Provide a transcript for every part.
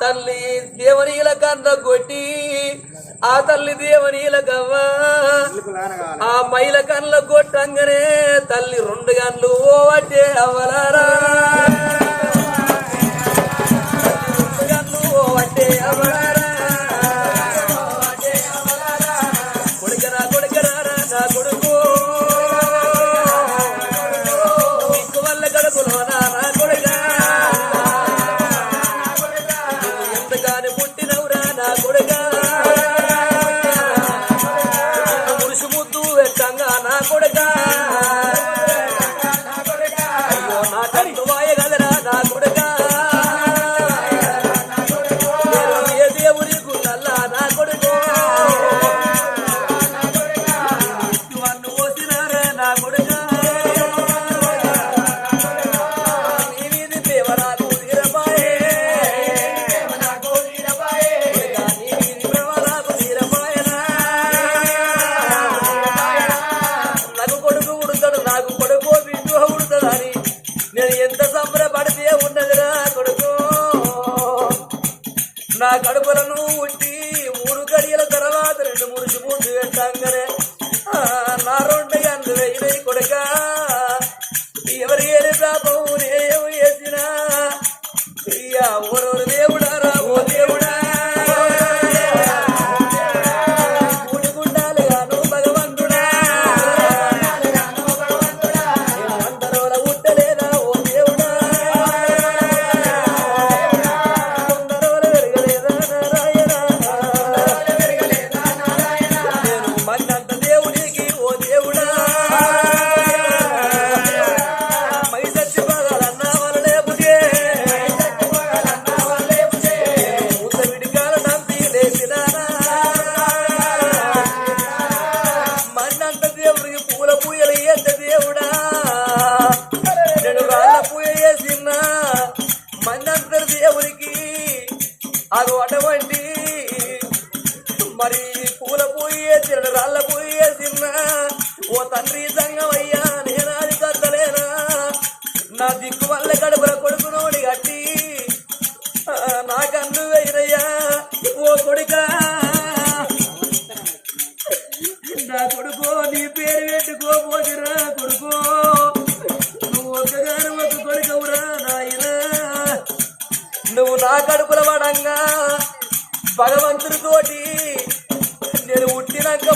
తల్లి దేవనీల కన్న కొట్టి ఆ తల్లి దేవనీల గవ్వ ఆ మైల కన్ల కొట్టంగనే తల్లి రెండు గంటలు ఓవటే అవ్వలారా. రెండు గంటలు ఓవటే అవ్వలారా.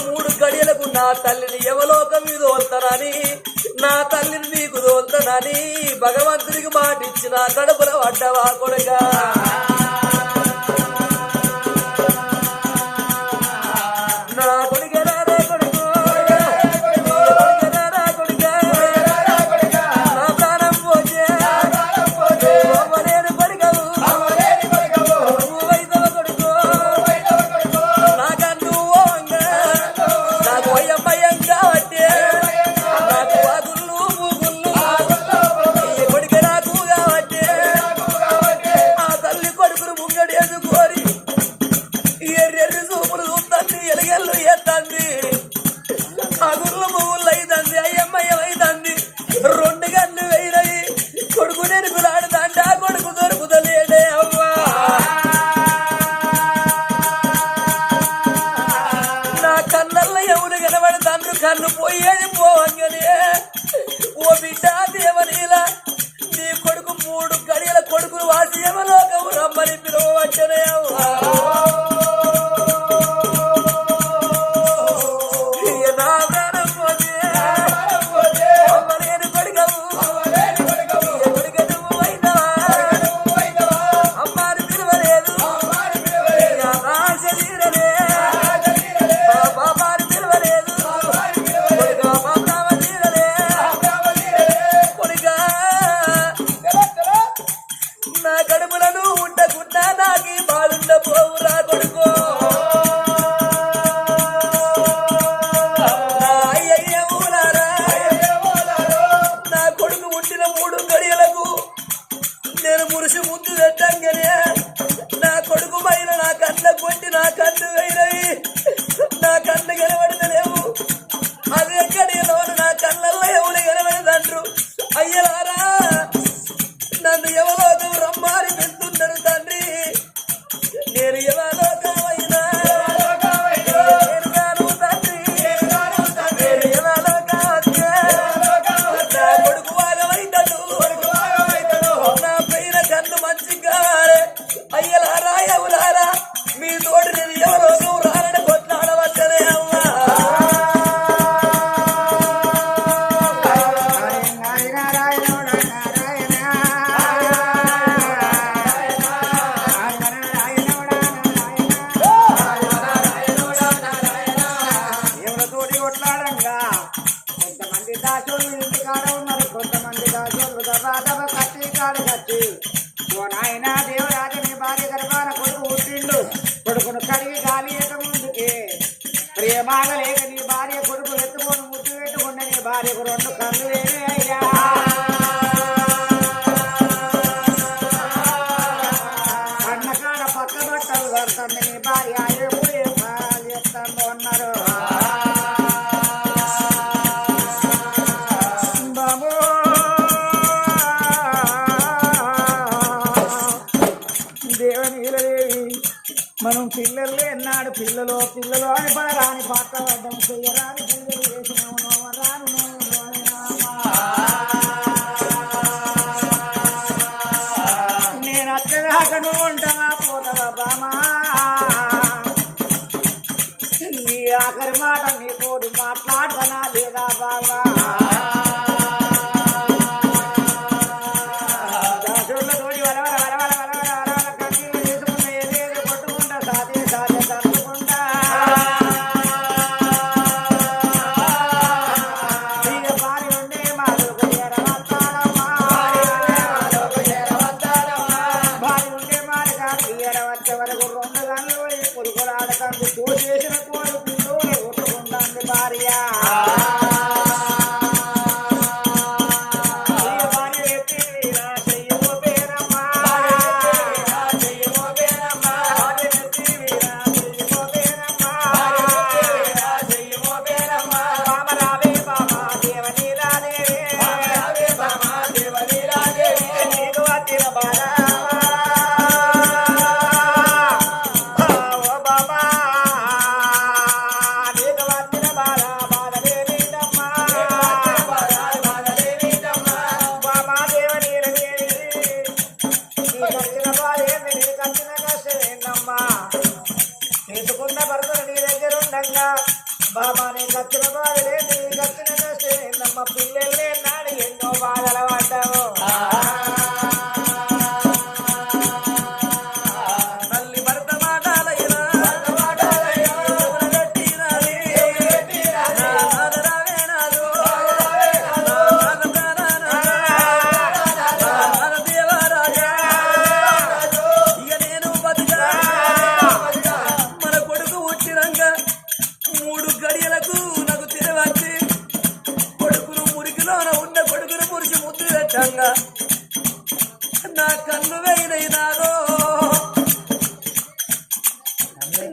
మూడు గడియలకు నా తల్లిని యవలోకం మీద వస్తానని నా తల్లిని నీకు దోల్తానని భగవంతుడికి మాటిచ్చిన కడుపుల పడ్డవా కొడుగా ఎవరో దూరం మారి పెద్ద రాఘవ బాబాని గచ్చిన బాధలే నీ గచ్చిన చేస్తే నమ్మ పిల్లలు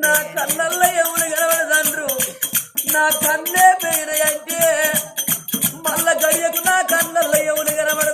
నా కళ్ళల్లో ఎవరు కనబడదండ్రు నా కన్నే పోయినాయంటే మళ్ళా గడియకు నా కళ్ళల్లో ఎవరు కనబడ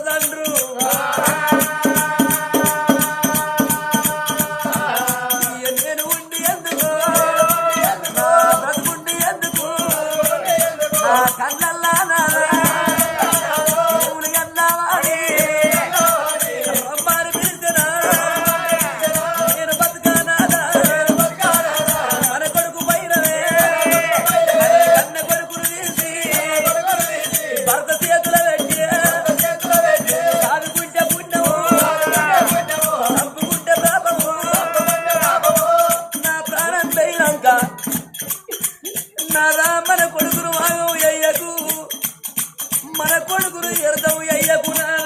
అర్థం అయ్యకునా?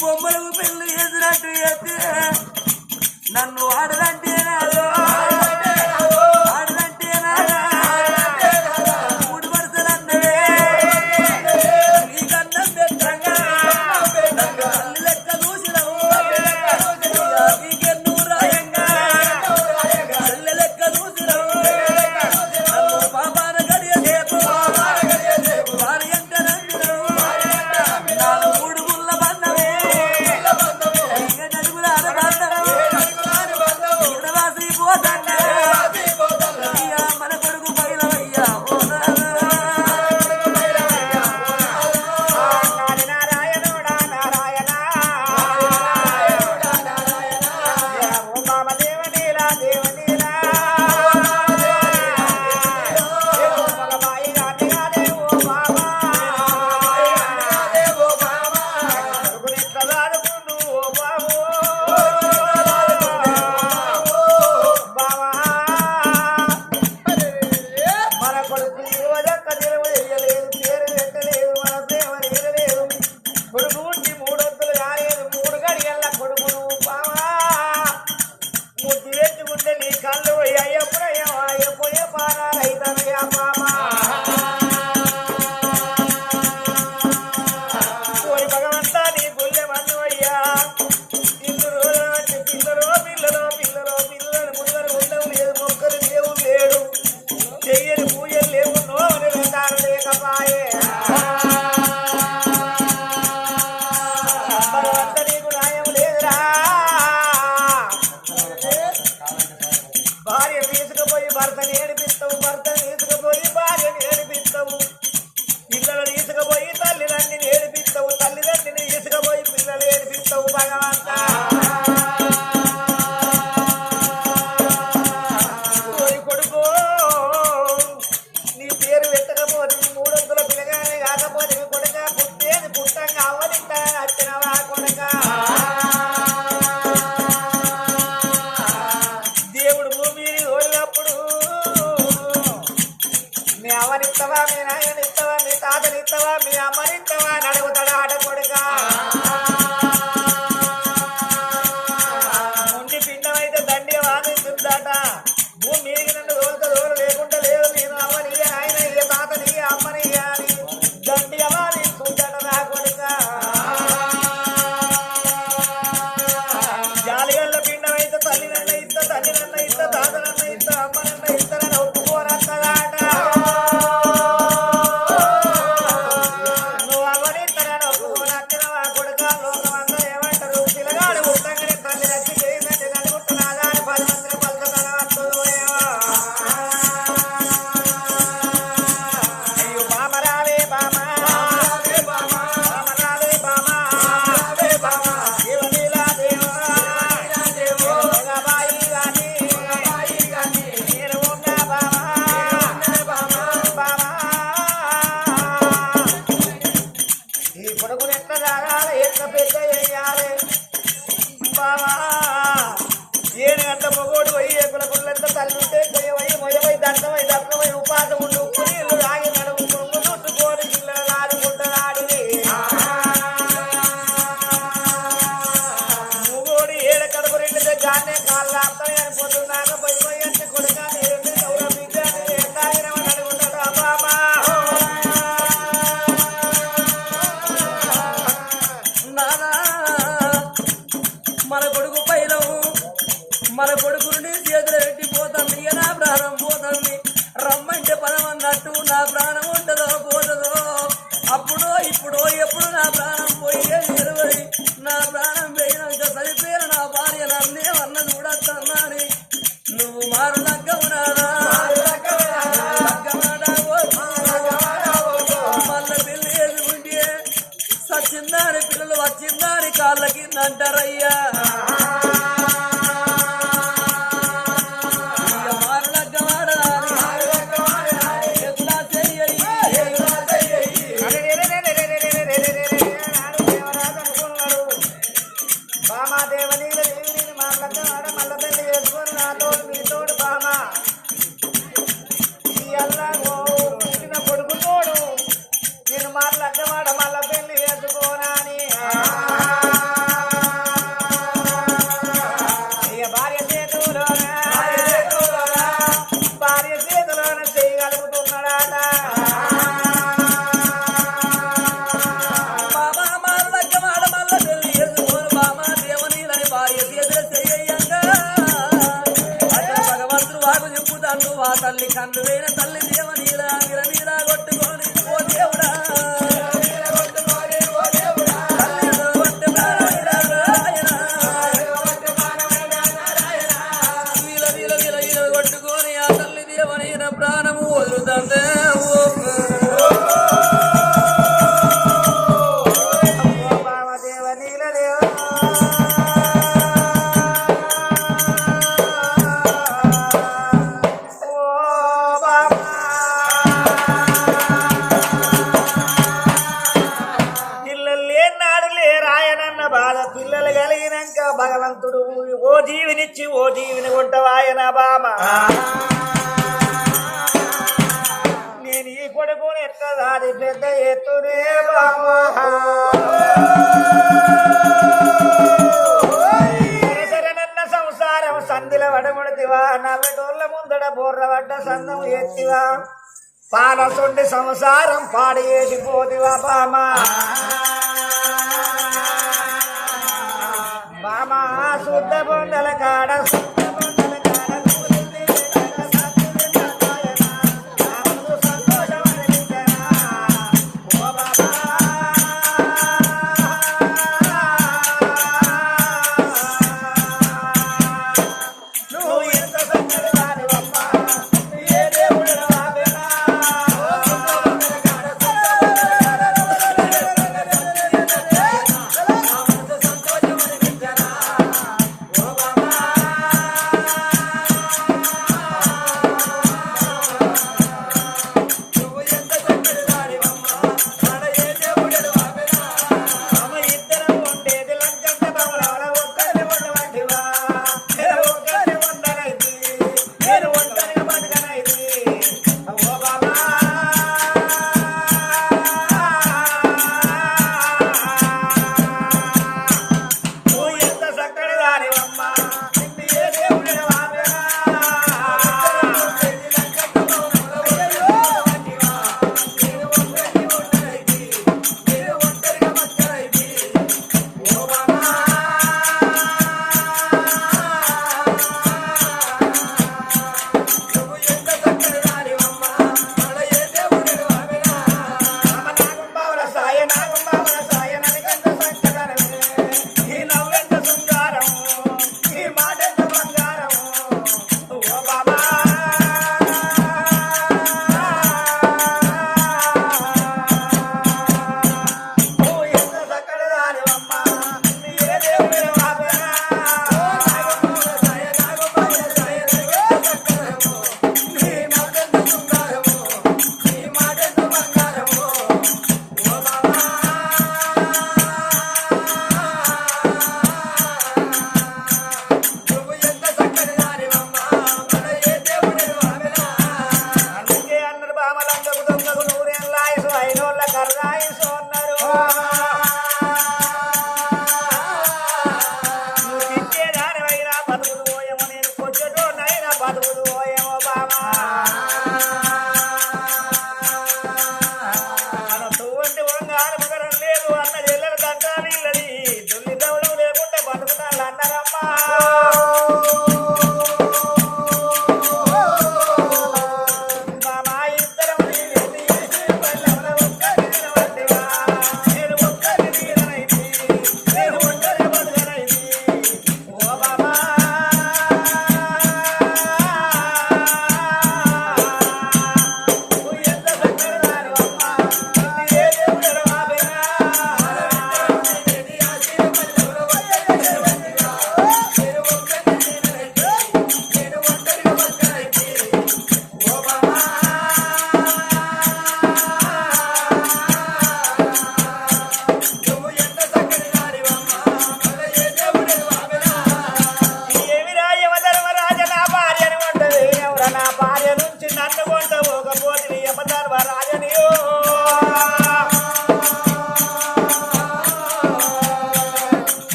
బొమ్మలకు పెళ్ళి ఎదురట్టు అయితే నన్ను ఆడదాన్ని తాతనైతా మననైతా సంసారం పాడేసి పోదివా బామా. బామా శుద్ధ పొందల కాడ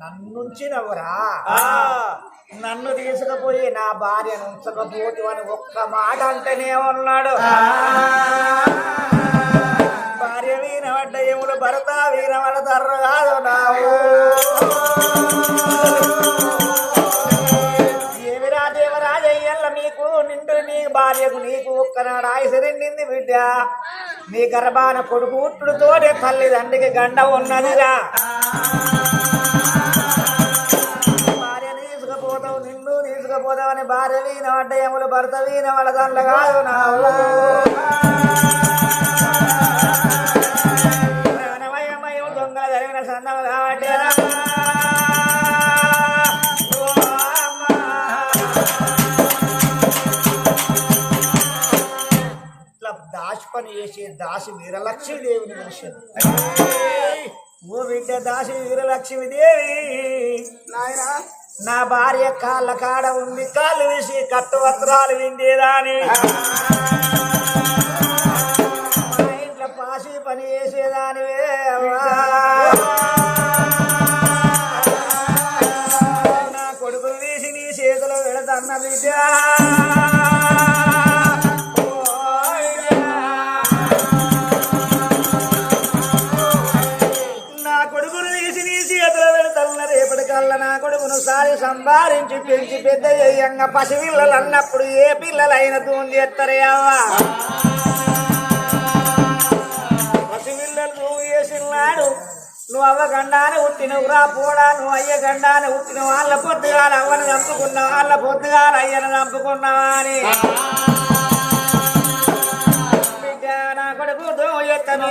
నన్నుంచినవురా నన్ను తీసుకుపోయి నా భార్యను ఉంచకపోతే అని ఒక్క మాట అంటేనే ఉన్నాడు. భార్య వీనబడ్డ ఎముడు భర్త వీనబడతారు కాదు నావు. భార్యకు నీకు ఒక్కనాడు ఆయుసు బిడ్డ. నీ గర్భాన కొడుకు ఉట్టుడుతోటే తల్లిదండ్రికి గండ ఉన్నదిరా. భార్యని తీసుకుపోతావు నిన్ను తీసుకుపోతావని భార్య వీణ అడ్డయములు భర్త వీణ వాళ్ళ కాదు దాసి వీరలక్ష్మి దేవిని విషయం ఓ బిడ్డ దాసి వీరలక్ష్మి దేవి నాయన. నా భార్య కాళ్ళ కాడ ఉంది కాళ్ళు వేసి కట్టు వస్త్రాలు విండేదాని. మా ఇంట్లో పాసి పని చేసేదానివే అవ్వా. సంపాదించి పెంచి పెద్ద చేయంగా పసిపిల్లలు అన్నప్పుడు ఏ పిల్లలైన తూని చేస్తారే అవ్వా. పసిపిల్లలు నువ్వు చేసినాడు. నువ్వు అవ్వ గండానే ఉట్టినవు రా పోడా. నువ్వు అయ్య గండానే ఉట్టిన వాళ్ళ పొద్దుగాల అవ్వని చంపుకున్నావు వాళ్ళ పొద్దుగాల అయ్యను చంపుకున్నావా అని. నా కొడుకు దోమ ఎత్తని